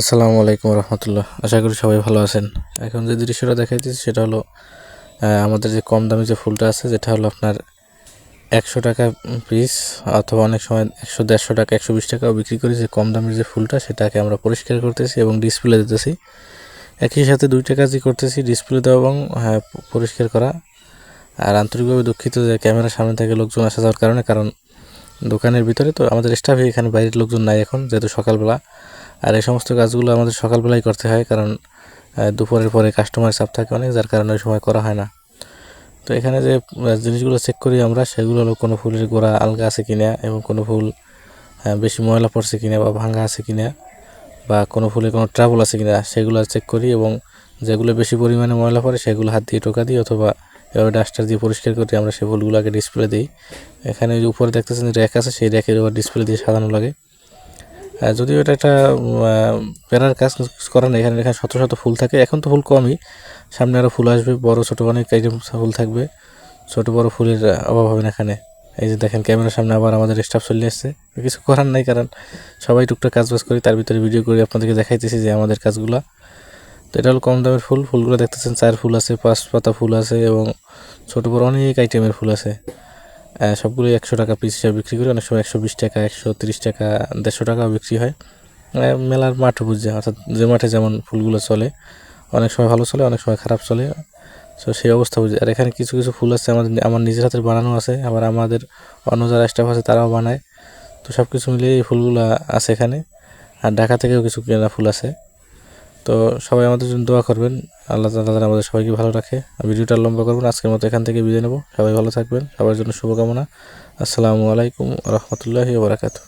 আসসালামু আলাইকুম রহমতুল্লাহ। আশা করি সবাই ভালো আছেন। এখন যে দৃশ্যটা দেখাইতেছি সেটা হলো আমাদের যে কম দামি যে ফুলটা আছে যেটা হলো আপনার একশো টাকা পিস অথবা অনেক সময় একশো দেড়শো টাকা একশো বিশ টাকাও বিক্রি করি যে কম দামের যে ফুলটা সেটাকে আমরা পরিষ্কার করতেছি এবং ডিসপ্লে দিতেছি। একই সাথে দুইটা কাজই করতেছি ডিসপ্লে দেওয়া এবং হ্যাঁ, পরিষ্কার করা। আর আন্তরিকভাবে দুঃখিত যে ক্যামেরার সামনে থেকে লোকজন আসা যাওয়ার কারণে কারণ দোকানের ভিতরে তো আমাদের স্টাফে এখানে বাইরের লোকজন নাই এখন যেহেতু সকালবেলা। আর এই সমস্ত কাজগুলো আমাদের সকালবেলাই করতে হয়, কারণ দুপুরের পরে কাস্টমার চাপ থাকে অনেক, যার কারণে ওই সময় করা হয় না। তো এখানে যে জিনিসগুলো চেক করি আমরা, সেগুলো হলো কোনো ফুলের গোড়া আলগা আছে কিনা এবং কোনো ফুল বেশি ময়লা পড়ছে কিনা বা ভাঙা আছে কিনা বা কোনো ফুলে কোনো ট্রাবল আছে কিনা, সেগুলো চেক করি এবং যেগুলো বেশি পরিমাণে ময়লা পড়ে সেগুলো হাত দিয়ে টোকা দিই অথবা এভাবে ডাস্টার দিয়ে পরিষ্কার করি, আমরা সেই ফুলগুলোকে ডিসপ্লে দিই। এখানে উপরে দেখতেছেন র্যাক আছে, সেই র্যাকের উপর ডিসপ্লে দিয়ে সাজানো লাগে। যদিও এটা একটা প্যারার কাজ করে না এখানে এখানে শত শত ফুল থাকে। এখন তো ফুল কমই, সামনে আরও ফুল আসবে, বড়, ছোট অনেক আইটেম ফুল থাকবে। ছোট, বড় ফুলের অভাব হবে না এখানে। এই যে দেখেন, ক্যামেরার সামনে আবার আমাদের স্টাফ চলে আসছে। কিছু করার নাই কারণ, সবাই টুকটাক কাজ বাজ করি, তার ভিতরে ভিডিও করে আপনাদেরকে দেখাইতেছি যে আমাদের কাজগুলো। তো এটা হলো কম দামের ফুল, ফুলগুলো দেখতেছেন, চার ফুল আছে, পাঁচ পাতা ফুল আছে, এবং ছোট, বড় অনেক আইটেমের ফুল আছে। আহ, সবগুলো একশো টাকা পিস হিসাবে বিক্রি করি। অনেক সময় একশো বিশ টাকা একশো তিরিশ টাকা দেড়শো টাকাও বিক্রি হয়। মেলার মাঠ বুঝছে অর্থাৎ যে মাঠে যেমন ফুলগুলো চলে অনেক সময় ভালো চলে অনেক সময় খারাপ চলে। তো সেই অবস্থা বুঝে আর এখানে কিছু কিছু ফুল আছে আমাদের আমার নিজের হাতের বানানো আছে আবার আমাদের অন্য যারা স্টাফ আছে তারাও বানায়। তো সব কিছু মিলিয়ে এই ফুলগুলো আছে এখানে। আর ঢাকা থেকেও কিছু কেনা ফুল আছে। তো সবাই আমাদের জন্য দোয়া করবেন। আল্লাহ তালা আমাদের সবাইকে ভালো রাখে। ভিডিওটা লম্বা করবেন আজকের মতো এখান থেকে বিদায় নেব। সবাই ভালো থাকবেন, সবার জন্য শুভকামনা। আসসালামু আলাইকুম রহমতুল্লাহি বারাকাতু